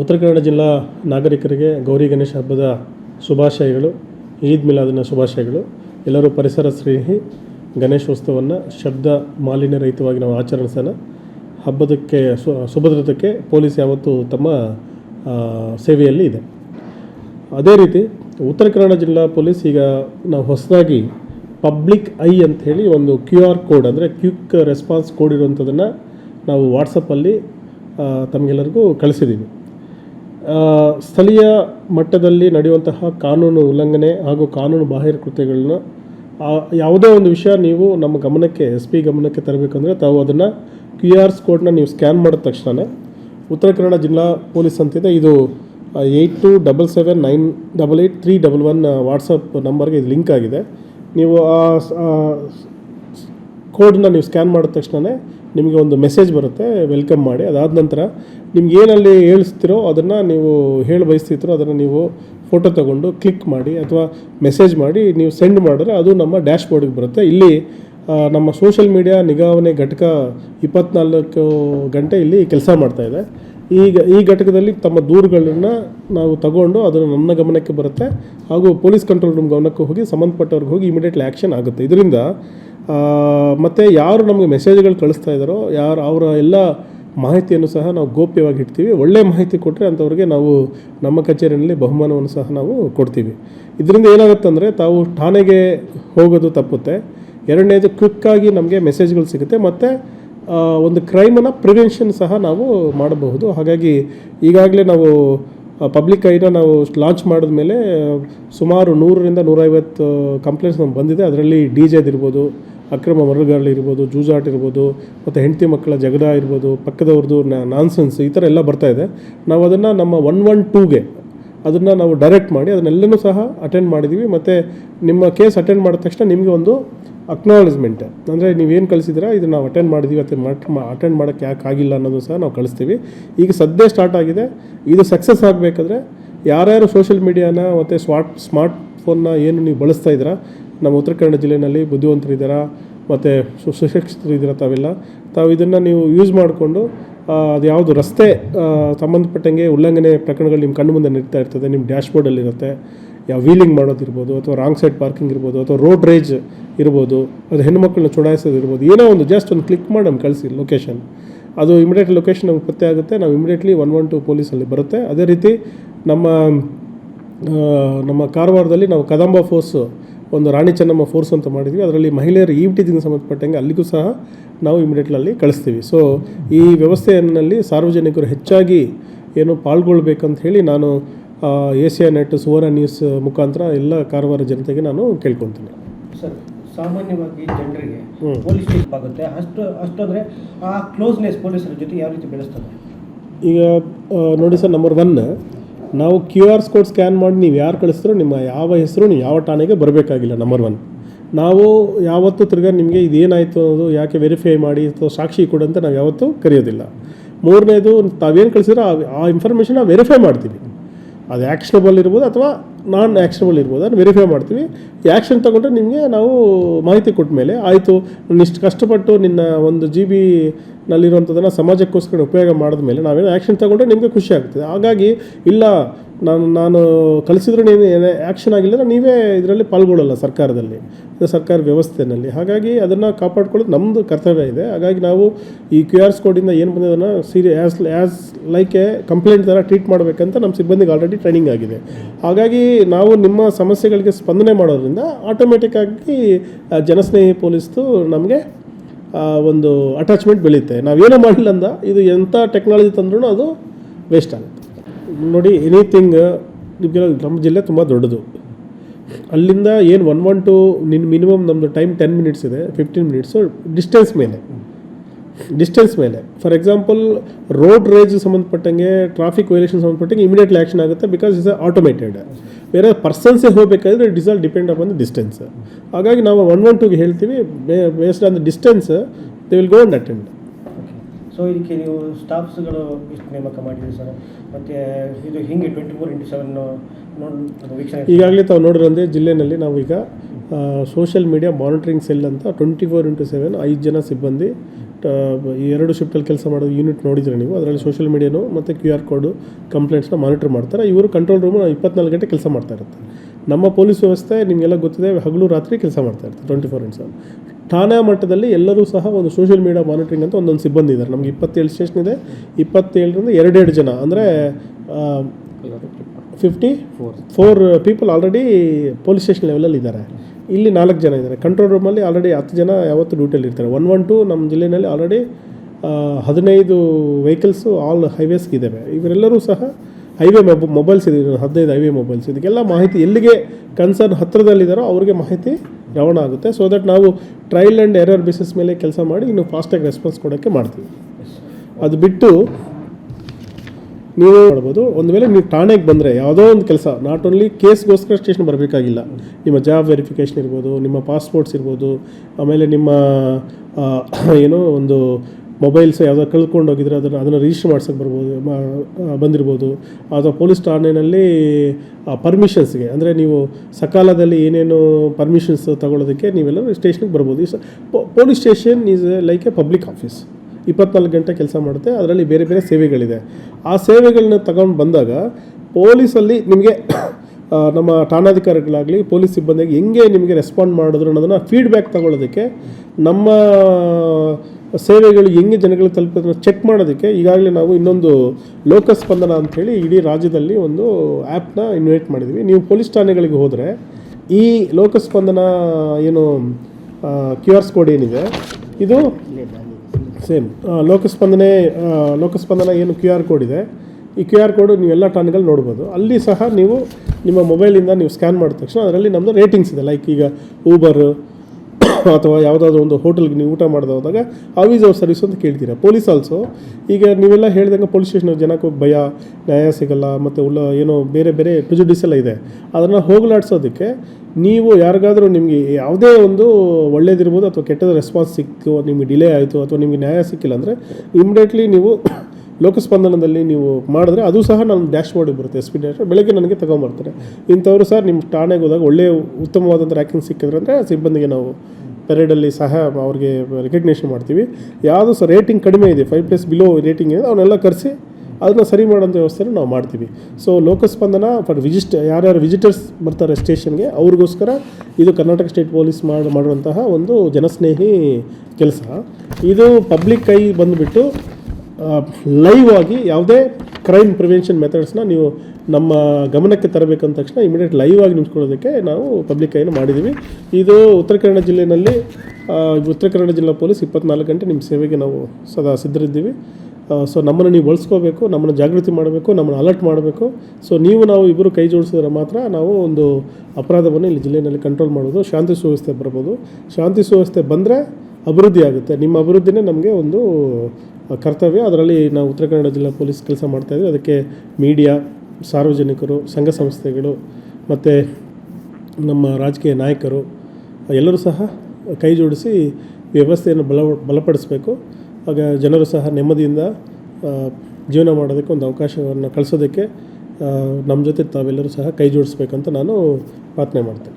ಉತ್ತರ ಕನ್ನಡ ಜಿಲ್ಲಾ ನಾಗರಿಕರಿಗೆ ಗೌರಿ ಗಣೇಶ ಹಬ್ಬದ ಶುಭಾಶಯಗಳು, ಈದ್ ಮಿಲಾದಿನ ಶುಭಾಶಯಗಳು. ಎಲ್ಲರೂ ಪರಿಸರ ಸ್ನೇಹಿ ಗಣೇಶೋತ್ಸವವನ್ನು ಶಬ್ದ ಮಾಲಿನ್ಯ ರಹಿತವಾಗಿ ನಾವು ಆಚರಿಸೋಣ. ಹಬ್ಬದಕ್ಕೆ ಸು ಸುಭದ್ರತೆಗೆ ಪೊಲೀಸ್ ಯಾವತ್ತೂ ತಮ್ಮ ಸೇವೆಯಲ್ಲಿ ಇದೆ. ಅದೇ ರೀತಿ ಉತ್ತರ ಕನ್ನಡ ಜಿಲ್ಲಾ ಪೊಲೀಸ್ ಈಗ ನಾವು ಹೊಸದಾಗಿ ಪಬ್ಲಿಕ್ ಐ ಅಂತ ಹೇಳಿ ಒಂದು ಕ್ಯೂ ಆರ್ ಕೋಡ್ ಅಂದರೆ ಕ್ವಿಕ್ ರೆಸ್ಪಾನ್ಸ್ ಕೋಡ್ ಇರುವಂಥದ್ದನ್ನು ನಾವು ವಾಟ್ಸಪ್ಪಲ್ಲಿ ತಮಗೆಲ್ಲರಿಗೂ ಕಳಿಸಿದ್ದೀವಿ ಸ್ಥಳೀಯ ಮಟ್ಟದಲ್ಲಿ ನಡೆಯುವಂತಹ ಕಾನೂನು ಉಲ್ಲಂಘನೆ ಹಾಗೂ ಕಾನೂನು ಬಾಹಿರ ಕೃತ್ಯಗಳನ್ನ ಯಾವುದೇ ಒಂದು ವಿಷಯ ನೀವು ನಮ್ಮ ಗಮನಕ್ಕೆ, ಎಸ್ ಪಿ ಗಮನಕ್ಕೆ ತರಬೇಕಂದ್ರೆ ತಾವು ಅದನ್ನು ಕ್ಯೂ ಆರ್ ಕೋಡ್ನ ನೀವು ಸ್ಕ್ಯಾನ್ ಮಾಡಿದ ತಕ್ಷಣ ಉತ್ತರ ಕನ್ನಡ ಜಿಲ್ಲಾ ಪೊಲೀಸ್ ಅಂತಿದೆ ಇದು. Eight two double seven nine double eight three double one WhatsApp ನಂಬರ್ಗೆ ಇದು ಲಿಂಕ್ ಆಗಿದೆ. ನೀವು ಆ ಕೋಡನ್ನ ನೀವು ಸ್ಕ್ಯಾನ್ ಮಾಡಿದ ತಕ್ಷಣ ನಿಮಗೆ ಒಂದು ಮೆಸೇಜ್ ಬರುತ್ತೆ ವೆಲ್ಕಮ್ ಮಾಡಿ. ಅದಾದ ನಂತರ ನಿಮ್ಗೆ ಏನಲ್ಲಿ ಹೇಳಿಸ್ತಿರೋ ಅದನ್ನು ನೀವು ಹೇಳಿ ಬಯಸ್ತಿರೋ ಅದನ್ನು ನೀವು ಫೋಟೋ ತಗೊಂಡು ಕ್ಲಿಕ್ ಮಾಡಿ ಅಥವಾ ಮೆಸೇಜ್ ಮಾಡಿ ನೀವು ಸೆಂಡ್ ಮಾಡಿದ್ರೆ ಅದು ನಮ್ಮ ಡ್ಯಾಶ್ ಬೋರ್ಡಿಗೆ ಬರುತ್ತೆ. ಇಲ್ಲಿ ನಮ್ಮ ಸೋಷಿಯಲ್ ಮೀಡಿಯಾ ನಿಗಾವಣೆ ಘಟಕ ಇಪ್ಪತ್ನಾಲ್ಕು ಗಂಟೆ ಇಲ್ಲಿ ಕೆಲಸ ಮಾಡ್ತಾಯಿದೆ ಈಗ, ಈ ಘಟಕದಲ್ಲಿ ತಮ್ಮ ದೂರುಗಳನ್ನು ನಾವು ತಗೊಂಡು ಅದನ್ನು ನನ್ನ ಗಮನಕ್ಕೆ ಬರುತ್ತೆ. ಹಾಗೂ ಪೊಲೀಸ್ ಕಂಟ್ರೋಲ್ ರೂಮ್ ಗಮನಕ್ಕೆ ಹೋಗಿ, ಸಂಬಂಧಪಟ್ಟವ್ರಿಗೆ ಹೋಗಿ ಇಮಿಡಿಯೇಟ್ಲಿ ಆ್ಯಕ್ಷನ್ ಆಗುತ್ತೆ. ಇದರಿಂದ ಮತ್ತು ಯಾರು ನಮಗೆ ಮೆಸೇಜ್ಗಳು ಕಳಿಸ್ತಾ ಇದ್ದಾರೋ, ಯಾರು ಅವರ ಎಲ್ಲ ಮಾಹಿತಿಯನ್ನು ಸಹ ನಾವು ಗೋಪ್ಯವಾಗಿ ಇಡ್ತೀವಿ. ಒಳ್ಳೆಯ ಮಾಹಿತಿ ಕೊಟ್ಟರೆ ಅಂಥವ್ರಿಗೆ ನಾವು ನಮ್ಮ ಕಚೇರಿಯಲ್ಲಿ ಬಹುಮಾನವನ್ನು ಸಹ ನಾವು ಕೊಡ್ತೀವಿ. ಇದರಿಂದ ಏನಾಗುತ್ತೆ ಅಂದರೆ ತಾವು ಠಾಣೆಗೆ ಹೋಗೋದು ತಪ್ಪುತ್ತೆ. ಎರಡನೇದು ಕ್ವಿಕ್ಕಾಗಿ ನಮಗೆ ಮೆಸೇಜ್ಗಳು ಸಿಗುತ್ತೆ. ಮತ್ತು ಒಂದು ಕ್ರೈಮನ್ನು ಪ್ರಿವೆನ್ಷನ್ ಸಹ ನಾವು ಮಾಡಬಹುದು. ಹಾಗಾಗಿ ಈಗಾಗಲೇ ನಾವು ಪಬ್ಲಿಕ್ ಐನ ನಾವು ಲಾಂಚ್ ಮಾಡಿದ ಮೇಲೆ, ಸುಮಾರು ನೂರರಿಂದ ನೂರೈವತ್ತು ಕಂಪ್ಲೇಂಟ್ಸ್ ನಮ್ಗೆ ಬಂದಿದೆ. ಅದರಲ್ಲಿ ಡಿ ಜೆದಿರ್ಬೋದು ಅಕ್ರಮ ಮರಗಳಿರ್ಬೋದು ಜೂಜಾಟ ಇರ್ಬೋದು, ಮತ್ತು ಹೆಂಡತಿ ಮಕ್ಕಳ ಜಗಳ ಇರ್ಬೋದು ಪಕ್ಕದವ್ರದ್ದು ನಾನ್ಸೆನ್ಸ್ ಈ ಥರ ಎಲ್ಲ ಬರ್ತಾ ಇದೆ. ನಾವು ಅದನ್ನು ನಮ್ಮ ಒನ್ ಒನ್ ಟೂಗೆ ಅದನ್ನು ನಾವು ಡೈರೆಕ್ಟ್ ಮಾಡಿ ಅದನ್ನೆಲ್ಲನೂ ಸಹ ಅಟೆಂಡ್ ಮಾಡಿದ್ದೀವಿ ಮತ್ತು ನಿಮ್ಮ ಕೇಸ್ ಅಟೆಂಡ್ ಮಾಡಿದ ತಕ್ಷಣ ನಿಮಗೆ ಒಂದು ಅಕ್ನಾಲೇಜ್ಮೆಂಟ್ ಅಂದರೆ ನೀವೇನು ಕಳಿಸಿದ್ರೆ ಇದು ನಾವು ಅಟೆಂಡ್ ಮಾಡಿದ್ದೀವಿ ಅಥವಾ ಅಟೆಂಡ್ ಮಾಡೋಕ್ಕೆ ಯಾಕೆ ಆಗಿಲ್ಲ ಅನ್ನೋದು ಸಹ ನಾವು ಕಳಿಸ್ತೀವಿ. ಈಗ ಸದ್ಯ ಸ್ಟಾರ್ಟ್ ಆಗಿದೆ. ಇದು ಸಕ್ಸಸ್ ಆಗಬೇಕಾದ್ರೆ ಯಾರ್ಯಾರು ಸೋಷಿಯಲ್ ಮೀಡಿಯಾನ ಮತ್ತು ಸ್ಮಾರ್ಟ್ ಸ್ಮಾರ್ಟ್ ಫೋನ್ನ ಏನು ನೀವು ಬಳಸ್ತಾ ಇದ್ದೀರಾ ನಮ್ಮ ಉತ್ತರ ಕನ್ನಡ ಜಿಲ್ಲೆಯಲ್ಲಿ ಬುದ್ಧಿವಂತರಿದ್ದೀರಾ ಮತ್ತು ಸು ಸುಶಿಕ್ಷಿತರು ಇದ್ದೀರಾ ತಾವೆಲ್ಲ? ತಾವು ಇದನ್ನು ನೀವು ಯೂಸ್ ಮಾಡಿಕೊಂಡು ಅದು ಯಾವುದು ರಸ್ತೆ ಸಂಬಂಧಪಟ್ಟಂಗೆ ಉಲ್ಲಂಘನೆ ಪ್ರಕರಣಗಳು ನಿಮ್ಮ ಕಣ್ಣು ಮುಂದೆ ನಡೀತಾ ಇರ್ತದೆ, ನಿಮ್ಮ ಡ್ಯಾಶ್ ಇರುತ್ತೆ. ಯಾವ ವೀಲಿಂಗ್ ಮಾಡೋದಿರ್ಬೋದು ಅಥವಾ ರಾಂಗ್ ಸೈಡ್ ಪಾರ್ಕಿಂಗ್ ಇರ್ಬೋದು, ಅಥವಾ ರೋಡ್ ರೇಜ್ ಇರ್ಬೋದು, ಅದು ಹೆಣ್ಣುಮಕ್ಕಳನ್ನ ಚುಡಾಯಿಸೋದು ಇರ್ಬೋದು, ಏನೋ ಒಂದು ಜಸ್ಟ್ ಒಂದು ಕ್ಲಿಕ್ ಮಾಡಿ ನಮ್ಗೆ ಕಳಿಸಿ ಲೊಕೇಶನ್ ಅದು ಇಮಿಡಿಯೇಟ್ ಲೊಕೇಶನ್ ನಮ್ಗೆ ಪತ್ತೆ ಆಗುತ್ತೆ, ನಾವು ಇಮಿಡಿಯೇಟ್ಲಿ ಒನ್ ಒನ್ ಟು ಪೊಲೀಸಲ್ಲಿ ಬರುತ್ತೆ. ಅದೇ ರೀತಿ ನಮ್ಮ ನಮ್ಮ ಕಾರವಾರದಲ್ಲಿ ನಾವು ಕದಂಬ ಫೋರ್ಸ್ ಒಂದು ರಾಣಿ ಚೆನ್ನಮ್ಮ ಫೋರ್ಸ್ ಅಂತ ಮಾಡಿದ್ವಿ. ಅದರಲ್ಲಿ ಮಹಿಳೆಯರ ಈವ್ಟಿಜಿಂಗ್ ಸಂಬಂಧಪಟ್ಟಂಗೆ ಅಲ್ಲಿಗೂ ಸಹ ನಾವು ಇಮಿಡಿಯೇಟ್ಲಲ್ಲಿ ಕಳಿಸ್ತೀವಿ. ಸೊ ಈ ವ್ಯವಸ್ಥೆಯಲ್ಲಿ ಸಾರ್ವಜನಿಕರು ಹೆಚ್ಚಾಗಿ ಏನು ಪಾಲ್ಗೊಳ್ಬೇಕಂತ ಹೇಳಿ ನಾನು ಏಷ್ಯಾ ನೆಟ್ ಸುವರ್ಣ ನ್ಯೂಸ್ ಮುಖಾಂತರ ಎಲ್ಲ ಕಾರವಾರ ಜನತೆಗೆ ನಾನು ಕೇಳ್ಕೊತೀನಿ. ಸರ್ ಸಾಮಾನ್ಯವಾಗಿ ಜನರಿಗೆ. ಪೊಲೀಸ್ ಸ್ಟೇಷನ್ ಆಗುತ್ತೆ. ಅಷ್ಟು ಅಷ್ಟು ಅಂದರೆ ಆ ಕ್ಲೋಸ್ನೆಸ್ ಪೊಲೀಸರ ಜೊತೆ ಯಾವ ರೀತಿ ಬೆಳೆಸ್ತದೆ? ಈಗ ನೋಡಿ ಸರ್ ನಂಬರ್ ಒನ್ ನಾವು ಕ್ಯೂ ಆರ್ ಕೋಡ್ ಸ್ಕ್ಯಾನ್ ಮಾಡಿ ನೀವು ಯಾರು ಕಳಿಸಿದ್ರು ನಿಮ್ಮ ಯಾವ ಹೆಸರು, ನೀವು ಯಾವ ಠಾಣೆಗೆ ಬರಬೇಕಾಗಿಲ್ಲ ನಂಬರ್ ಒನ್ ನಾವು ಯಾವತ್ತೂ ತಿರ್ಗಾ ನಿಮಗೆ ಇದೇನಾಯಿತು ಅನ್ನೋದು ಯಾಕೆ ವೆರಿಫೈ ಮಾಡಿ ಅಥವಾ ಸಾಕ್ಷಿ ಕೊಡು ಅಂತ ನಾವು ಯಾವತ್ತೂ ಕರೆಯೋದಿಲ್ಲ. ಮೂರನೇದು ತಾವೇನು ಕಳಿಸಿದ್ರೆ ಆ- ಇನ್ಫಾರ್ಮೇಷನ್ ನಾವು ವೆರಿಫೈ ಮಾಡ್ತೀವಿ. ಅದು ಆ್ಯಕ್ಷನಬಲ್ ಇರ್ಬೋದು ಅಥವಾ ನಾನ್ ಆ್ಯಕ್ಷನಬಲ್ ಇರ್ಬೋದು, ಅದನ್ನು ವೆರಿಫೈ ಮಾಡ್ತೀವಿ. ಆ್ಯಕ್ಷನ್ ತೊಗೊಂಡ್ರೆ ನಿಮಗೆ ನಾವು ಮಾಹಿತಿ ಕೊಟ್ಟ ಮೇಲೆ ಆಯಿತು. ಇಷ್ಟು ಕಷ್ಟಪಟ್ಟು ನಿನ್ನ ಒಂದು ಜಿ ಬಿ ನಲ್ಲಿರುವಂಥದ್ದನ್ನು ಸಮಾಜಕ್ಕೋಸ್ಕರ ಉಪಯೋಗ ಮಾಡಿದ ಮೇಲೆ ನಾವೇನು ಆ್ಯಕ್ಷನ್ ತಗೊಂಡ್ರೆ ನಿಮಗೆ ಖುಷಿ ಆಗ್ತದೆ ಹಾಗಾಗಿ ಇಲ್ಲ, ನಾನು ನಾನು ಕಲಿಸಿದ್ರೆ ನೀನು ಏನೇ ಆ್ಯಕ್ಷನ್ ಆಗಿಲ್ಲ ನೀವೇ ಇದರಲ್ಲಿ ಪಾಲ್ಗೊಳ್ಳಲ್ಲ ಸರ್ಕಾರದಲ್ಲಿ ಸರ್ಕಾರ ವ್ಯವಸ್ಥೆಯಲ್ಲಿ ಹಾಗಾಗಿ ಅದನ್ನು ಕಾಪಾಡ್ಕೊಳ್ಳೋದು ನಮ್ಮದು ಕರ್ತವ್ಯ ಇದೆ. ಹಾಗಾಗಿ ನಾವು ಈ ಕ್ಯೂ ಆರ್ ಕೋಡಿಂದ ಏನು ಬಂದಿದ್ದನ್ನು ಸೀರಿ as as like a complaint ಥರ ಟ್ರೀಟ್ ಮಾಡಬೇಕಂತ ನಮ್ಮ ಸಿಬ್ಬಂದಿಗೆ ಆಲ್ರೆಡಿ ಟ್ರೈನಿಂಗ್ ಆಗಿದೆ. ಹಾಗಾಗಿ ನಾವು ನಿಮ್ಮ ಸಮಸ್ಯೆಗಳಿಗೆ ಸ್ಪಂದನೆ ಮಾಡೋದ್ರಿಂದ ಆಟೋಮೆಟಿಕ್ಕಾಗಿ ಜನಸ್ನೇಹಿ ಪೊಲೀಸ್ದು ನಮಗೆ ಒಂದು ಅಟ್ಯಾಚ್ಮೆಂಟ್ ಬೆಳೆಯುತ್ತೆ ನಾವೇನೂ ಮಾಡಿಲ್ಲ ಅಂದ, ಇದು ಎಂಥ ಟೆಕ್ನಾಲಜಿ ತಂದ್ರೂ ಅದು ವೇಸ್ಟ್ ಆಗುತ್ತೆ. ನೋಡಿ ಎನಿಥಿಂಗ್ ನಿಮಗೆ ನಮ್ಮ ಜಿಲ್ಲೆ ತುಂಬ ದೊಡ್ಡದು. ಅಲ್ಲಿಂದ ಏನು ಒನ್ ಒನ್ ಟು ನಿನ್ನ ಮಿನಿಮಮ್ ನಮ್ಮದು ಟೈಮ್ ಟೆನ್ ಮಿನಿಟ್ಸ್ ಇದೆ ಫಿಫ್ಟೀನ್ ಮಿನಿಟ್ಸು ಡಿಸ್ಟೆನ್ಸ್ ಮೇಲೆ. ಡಿಸ್ಟೆನ್ಸ್ ಮೇಲೆ. ಫಾರ್ ಎಕ್ಸಾಂಪಲ್ ರೋಡ್ ರೇಜ್ ಸಂಬಂಧಪಟ್ಟಂಗೆ ಟ್ರಾಫಿಕ್ ವೈಲೇಷನ್ ಸಂಬಂಧಪಟ್ಟಂಗೆ ಇಮಿಡಿಯೇಟ್ಲಿ ಆ್ಯಕ್ಷನ್ ಆಗುತ್ತೆ ಬಿಕಾಸ್ ಇಸ್ ಆಟೋಮೇಟೆಡ್ ಬೇರೆ ಪರ್ಸನ್ಸೇ ಹೋಗಬೇಕಾದ್ರೆ it is all depend upon the distance ಹಾಗಾಗಿ ನಾವು ಒನ್ ಒನ್ ಟೂಗೆ ಹೇಳ್ತೀವಿ based on the distance they will go and attend so ಇದಕ್ಕೆ ನೀವು ಸ್ಟಾಫ್ಸ್ಗಳು ಇಷ್ಟು ನೇಮಕ ಮಾಡಿದ್ರಿ ಸರ್? ಮತ್ತು ಇದು ಹಿಂಗೆ ಟ್ವೆಂಟಿ ಫೋರ್ ಇಂಟು ಸೆವೆನ್ ನೋಡಿ ವೀಕ್ಷಣೆ ಈಗಾಗಲೇ ತಾವು ನೋಡಿರಂತೆ ಜಿಲ್ಲೆಯಲ್ಲಿ ನಾವು ಈಗ ಸೋಷಿಯಲ್ ಮೀಡಿಯಾ ಮಾನಿಟ್ರಿಂಗ್ ಸೆಲ್ ಅಂತ ಟ್ವೆಂಟಿ ಫೋರ್ ಇಂಟು ಸೆವೆನ್ ಐದು ಜನ ಸಿಬ್ಬಂದಿ ಎರಡು ಶಿಫ್ಟಲ್ಲಿ ಕೆಲಸ ಮಾಡೋದು ಯೂನಿಟ್ ನೋಡಿದ್ರೆ ನೀವು ಅದರಲ್ಲಿ ಸೋಷಿಯಲ್ ಮೀಡಿಯಾನು ಮತ್ತು ಕ್ಯೂ ಆರ್ ಕೋಡು ಕಂಪ್ಲೇಂಟ್ಸ್ನ ಮಾನಿಟರ್ ಮಾಡ್ತಾರೆ. ಇವರು ಕಂಟ್ರೋಲ್ ರೂಮ್ ಇಪ್ಪತ್ನಾಲ್ಕು ಗಂಟೆ ಕೆಲಸ ಮಾಡ್ತಾ ಇರುತ್ತೆ. ನಮ್ಮ ಪೊಲೀಸ್ ವ್ಯವಸ್ಥೆ ನಿಮಗೆಲ್ಲ ಗೊತ್ತಿದೆ ಹಗಲು ರಾತ್ರಿ ಕೆಲಸ ಮಾಡ್ತಾ ಇರ್ತಾರೆ ಟ್ವೆಂಟಿ ಫೋರ್ ಇಂಟು ಸೆವೆನ್ ಠಾಣಾ ಮಟ್ಟದಲ್ಲಿ ಎಲ್ಲರೂ ಸಹ ಒಂದು ಸೋಷಿಯಲ್ ಮೀಡಿಯಾ ಮಾನಿಟ್ರಿಂಗ್ ಅಂತ ಒಂದೊಂದು ಸಿಬ್ಬಂದಿ ಇದ್ದಾರೆ. ನಮಗೆ ಇಪ್ಪತ್ತೇಳು ಸ್ಟೇಷನ್ ಇದೆ ಇಪ್ಪತ್ತೇಳರಿಂದ ಎರಡೆರಡು ಜನ ಅಂದರೆ fifty four people already police station ಲೆವೆಲಲ್ಲಿ ಇದ್ದಾರೆ. ಇಲ್ಲಿ ನಾಲ್ಕು ಜನ ಇದ್ದಾರೆ. ಕಂಟ್ರೋಲ್ ರೂಮಲ್ಲಿ ಆಲ್ರೆಡಿ ಹತ್ತು ಜನ ಯಾವತ್ತು ಡ್ಯೂಟಿಯಲ್ಲಿ ಇರ್ತಾರೆ. ಒನ್ ಒನ್ ಟು ನಮ್ಮ ಜಿಲ್ಲೆಯಲ್ಲಿ ಆಲ್ರೆಡಿ ಹದಿನೈದು ವೆಹಿಕಲ್ಸು ಆಲ್ ಹೈವೇಸ್ಗೆ ಇದ್ದಾವೆ ಇವರೆಲ್ಲರೂ ಸಹ ಹೈವೇ ಮೊಬ್ ಮೊಬೈಲ್ಸ್ ಇದೆ. ಹದಿನೈದು ಹೈವೇ ಮೊಬೈಲ್ಸ್ ಇದಕ್ಕೆಲ್ಲ ಮಾಹಿತಿ ಎಲ್ಲಿಗೆ ಕನ್ಸರ್ನ್ ಹತ್ತಿರದಲ್ಲಿದ್ದಾರೋ ಅವ್ರಿಗೆ ಮಾಹಿತಿ ರವಾನ ಆಗುತ್ತೆ. ಸೊ ದಟ್ ನಾವು ಟ್ರಯಲ್ ಆ್ಯಂಡ್ ಎರರ್ ಬೇಸಿಸ್ ಮೇಲೆ ಕೆಲಸ ಮಾಡಿ ಇನ್ನು ಫಾಸ್ಟಾಗಿ ರೆಸ್ಪಾನ್ಸ್ ಕೊಡೋಕ್ಕೆ ಮಾಡ್ತೀವಿ. ಅದು ಬಿಟ್ಟು ನೀವು ಮಾಡ್ಬೋದು. ಒಂದು ವೇಳೆ ನೀವು ಠಾಣೆಗೆ ಬಂದರೆ ಯಾವುದೋ ಒಂದು ಕೆಲಸ ನಾಟ್ ಓನ್ಲಿ ಕೇಸ್ಗೋಸ್ಕರ ಸ್ಟೇಷನ್ ಬರಬೇಕಾಗಿಲ್ಲ. ನಿಮ್ಮ ಜಾಬ್ ವೆರಿಫಿಕೇಷನ್ ಇರ್ಬೋದು, ನಿಮ್ಮ ಪಾಸ್ಪೋರ್ಟ್ಸ್ ಇರ್ಬೋದು, ಆಮೇಲೆ ನಿಮ್ಮ ಏನೋ ಒಂದು ಮೊಬೈಲ್ಸ್ ಯಾವುದೋ ಕಳ್ಕೊಂಡು ಹೋಗಿದ್ರೆ ಅದನ್ನು ಅದನ್ನು ರಿಜಿಸ್ಟರ್ ಮಾಡ್ಸೋಕ್ಕೆ ಬರ್ಬೋದು ಬಂದಿರ್ಬೋದು. ಅಥವಾ ಪೊಲೀಸ್ ಠಾಣೆಯಲ್ಲಿ ಪರ್ಮಿಷನ್ಸ್ಗೆ ಅಂದರೆ ನೀವು ಸಕಾಲದಲ್ಲಿ ಏನೇನು ಪರ್ಮಿಷನ್ಸ್ ತಗೊಳ್ಳೋದಕ್ಕೆ ನೀವೆಲ್ಲರೂ ಸ್ಟೇಷನ್ಗೆ ಬರ್ಬೋದು. Police station is like a public office ಇಪ್ಪತ್ನಾಲ್ಕು ಗಂಟೆ ಕೆಲಸ ಮಾಡುತ್ತೆ, ಅದರಲ್ಲಿ ಬೇರೆ ಬೇರೆ ಸೇವೆಗಳಿದೆ. ಆ ಸೇವೆಗಳನ್ನ ತಗೊಂಡು ಬಂದಾಗ ಪೊಲೀಸಲ್ಲಿ ನಿಮಗೆ ನಮ್ಮ ಠಾಣಾಧಿಕಾರಿಗಳಾಗಲಿ, ಪೊಲೀಸ್ ಸಿಬ್ಬಂದಿಗೆ ಹೆಂಗೆ ನಿಮಗೆ ರೆಸ್ಪಾಂಡ್ ಮಾಡಿದ್ರು ಅನ್ನೋದನ್ನು ಫೀಡ್ಬ್ಯಾಕ್ ತಗೊಳ್ಳೋದಕ್ಕೆ ನಮ್ಮ ಸೇವೆಗಳು ಹೆಂಗೆ ಜನಗಳಿಗೆ ತಲುಪೋದನ್ನ ಚೆಕ್ ಮಾಡೋದಕ್ಕೆ ಈಗಾಗಲೇ ನಾವು ಇನ್ನೊಂದು ಲೋಕಸ್ಪಂದನ ಅಂಥೇಳಿ ಇಡೀ ರಾಜ್ಯದಲ್ಲಿ ಒಂದು ಆ್ಯಪ್ನ ಇನ್ವೈಟ್ ಮಾಡಿದ್ವಿ. ನೀವು ಪೊಲೀಸ್ ಠಾಣೆಗಳಿಗೆ ಹೋದರೆ ಈ ಲೋಕಸ್ಪಂದನ ಏನು ಕ್ಯೂ ಆರ್ಸ್ ಕೋಡ್ ಏನಿದೆ, ಇದು ಸೇಮ್ ಲೋಕಸ್ಪಂದನೆ ಲೋಕಸ್ಪಂದನ ಏನು ಕ್ಯೂ ಆರ್ ಕೋಡ್ ಇದೆ. ಈ ಕ್ಯೂ ಆರ್ ಕೋಡು ನೀವೆಲ್ಲ ಟಾನ್ಗಳು ನೋಡ್ಬೋದು. ಅಲ್ಲಿ ಸಹ ನೀವು ನಿಮ್ಮ ಮೊಬೈಲಿಂದ ನೀವು ಸ್ಕ್ಯಾನ್ ಮಾಡಿದ ತಕ್ಷಣ ಅದರಲ್ಲಿ ನಮ್ಮದು ರೇಟಿಂಗ್ಸ್ ಇದೆ. ಲೈಕ್ ಈಗ ಊಬರ್ ಅಥವಾ ಯಾವುದಾದ್ರೂ ಒಂದು ಹೋಟೆಲ್ಗೆ ನೀವು ಊಟ ಮಾಡ್ದೆ ಹೋದಾಗ ಈಸ್ ಅವರ್ ಸರ್ವಿಸ್ ಅಂತ ಕೇಳ್ತೀರಾ? Police also? ಈಗ ನೀವೆಲ್ಲ ಹೇಳಿದಂಗೆ ಪೊಲೀಸ್ ಸ್ಟೇಷನ್ ಜನಕ್ಕೆ ಭಯ, ನ್ಯಾಯ ಸಿಗಲ್ಲ, ಮತ್ತು ಉಳ್ಳ ಏನೋ ಬೇರೆ ಬೇರೆ ಪ್ರಿಜುಡಿಸ್ ಎಲ್ಲ ಇದೆ. ಅದನ್ನು ಹೋಗಲಾಡಿಸೋದಕ್ಕೆ ನೀವು ಯಾರಿಗಾದರೂ ನಿಮಗೆ ಯಾವುದೇ ಒಂದು ಒಳ್ಳೇದಿರ್ಬೋದು ಅಥವಾ ಕೆಟ್ಟದ ರೆಸ್ಪಾನ್ಸ್ ಸಿಕ್ತು, ನಿಮಗೆ ಡಿಲೇ ಆಯಿತು ಅಥವಾ ನಿಮಗೆ ನ್ಯಾಯ ಸಿಕ್ಕಿಲ್ಲ ಅಂದರೆ ಇಮಿಡಿಯೇಟ್ಲಿ ನೀವು ಲೋಕಸ್ಪಂದನದಲ್ಲಿ ನೀವು ಮಾಡಿದ್ರೆ ಅದು ಸಹ ನನ್ನ ಡ್ಯಾಶ್ ಬೋರ್ಡಿಗೆ ಬರುತ್ತೆ. ಎಸ್ ಪಿ ಡ್ಯಾಶ್ ಬೆಳಗ್ಗೆ ನನಗೆ ತಗೊಂಬರ್ತಾರೆ. ಇಂಥವ್ರು ಸರ್ ನಿಮ್ಮ ಠಾಣೆಗೆ ಹೋದಾಗ ಒಳ್ಳೆಯ ಉತ್ತಮವಾದಂಥ ರ್ಯಾಕಿಂಗ್ ಸಿಕ್ಕಿದ್ರೆ ಅಂದರೆ ಸಿಬ್ಬಂದಿಗೆ ನಾವು ಪೆರೇಡಲ್ಲಿ ಸಹ ಅವ್ರಿಗೆ ರೆಕಗ್ನೇಷನ್ ಮಾಡ್ತೀವಿ. ಯಾವುದು ಸಹ ರೇಟಿಂಗ್ ಕಡಿಮೆ ಇದೆ ಫೈವ್ ಪ್ಲಸ್ ಬಿಲೋ ರೇಟಿಂಗ್ ಇದೆ ಅವನ್ನೆಲ್ಲ ಕರೆಸಿ ಅದನ್ನ ಸರಿ ಮಾಡೋಂಥ ವ್ಯವಸ್ಥೆನ ನಾವು ಮಾಡ್ತೀವಿ. ಸೊ ಲೋಕಸ್ಪಂದನ ಫಾರ್ ವಿಜಿಸ್ಟ್ ಯಾರ್ಯಾರು ವಿಜಿಟರ್ಸ್ ಬರ್ತಾರೆ ಸ್ಟೇಷನ್ಗೆ, ಅವ್ರಿಗೋಸ್ಕರ ಇದು ಕರ್ನಾಟಕ ಸ್ಟೇಟ್ ಪೊಲೀಸ್ ಮಾಡಿ, ಮಾಡುವಂತಹ ಒಂದು ಜನಸ್ನೇಹಿ ಕೆಲಸ. ಇದು ಪಬ್ಲಿಕ್ ಕೈ ಬಂದುಬಿಟ್ಟು ಲೈವ್ ಆಗಿ ಯಾವುದೇ ಕ್ರೈಮ್ ಪ್ರಿವೆನ್ಷನ್ ಮೆಥಡ್ಸ್ನ ನೀವು ನಮ್ಮ ಗಮನಕ್ಕೆ ತರಬೇಕಂದ ತಕ್ಷಣ ಇಮಿಡಿಯೇಟ್ ಲೈವ್ ಆಗಿ ನಿಂತ್ಕೊಳ್ಳೋದಕ್ಕೆ ನಾವು ಪಬ್ಲಿಕ್ ಕೈನ ಮಾಡಿದ್ದೀವಿ ಇದು ಉತ್ತರ ಕನ್ನಡ ಜಿಲ್ಲೆಯಲ್ಲಿ ಉತ್ತರ ಕನ್ನಡ ಜಿಲ್ಲಾ ಪೊಲೀಸ್ ಇಪ್ಪತ್ನಾಲ್ಕು ಗಂಟೆ ನಿಮ್ಮ ಸೇವೆಗೆ ನಾವು ಸದಾ ಸಿದ್ಧರಿದ್ದೀವಿ. ಸೊ ನಮ್ಮನ್ನು ನೀವು ಬಳಸ್ಕೋಬೇಕು, ನಮ್ಮನ್ನು ಜಾಗೃತಿ ಮಾಡಬೇಕು, ನಮ್ಮನ್ನು ಅಲರ್ಟ್ ಮಾಡಬೇಕು. ಸೊ ನೀವು ನಾವು ಇಬ್ಬರು ಕೈ ಜೋಡಿಸಿದ್ರೆ ಮಾತ್ರ ನಾವು ಒಂದು ಅಪರಾಧವನ್ನು ಇಲ್ಲಿ ಜಿಲ್ಲೆಯಲ್ಲಿ ಕಂಟ್ರೋಲ್ ಮಾಡೋದು, ಶಾಂತಿ ಸುವ್ಯವಸ್ಥೆ ಬರ್ಬೋದು. ಶಾಂತಿ ಸುವ್ಯವಸ್ಥೆ ಬಂದರೆ ಅಭಿವೃದ್ಧಿ ಆಗುತ್ತೆ ನಿಮ್ಮ ಅಭಿವೃದ್ಧಿನೇ ನಮಗೆ ಒಂದು ಕರ್ತವ್ಯ. ಅದರಲ್ಲಿ ನಾವು ಉತ್ತರ ಕನ್ನಡ ಜಿಲ್ಲಾ ಪೊಲೀಸ್ ಕೆಲಸ ಮಾಡ್ತಾಯಿದ್ವಿ ಅದಕ್ಕೆ ಮೀಡಿಯಾ, ಸಾರ್ವಜನಿಕರು, ಸಂಘ ಸಂಸ್ಥೆಗಳು ಮತ್ತು ನಮ್ಮ ರಾಜಕೀಯ ನಾಯಕರು, ಎಲ್ಲರೂ ಸಹ ಕೈ ಜೋಡಿಸಿ ವ್ಯವಸ್ಥೆಯನ್ನು ಬಲ, ಬಲಪಡಿಸಬೇಕು. ಆಗ ಜನರು ಸಹ ನೆಮ್ಮದಿಯಿಂದ ಜೀವನ ಮಾಡೋದಕ್ಕೆ ಒಂದು ಅವಕಾಶವನ್ನು ಕಳಿಸೋದಕ್ಕೆ ನಮ್ಮ ಜೊತೆ ತಾವೆಲ್ಲರೂ ಸಹ ಕೈ ಜೋಡಿಸ್ಬೇಕಂತ ನಾನು ಪ್ರಾರ್ಥನೆ ಮಾಡ್ತೇನೆ.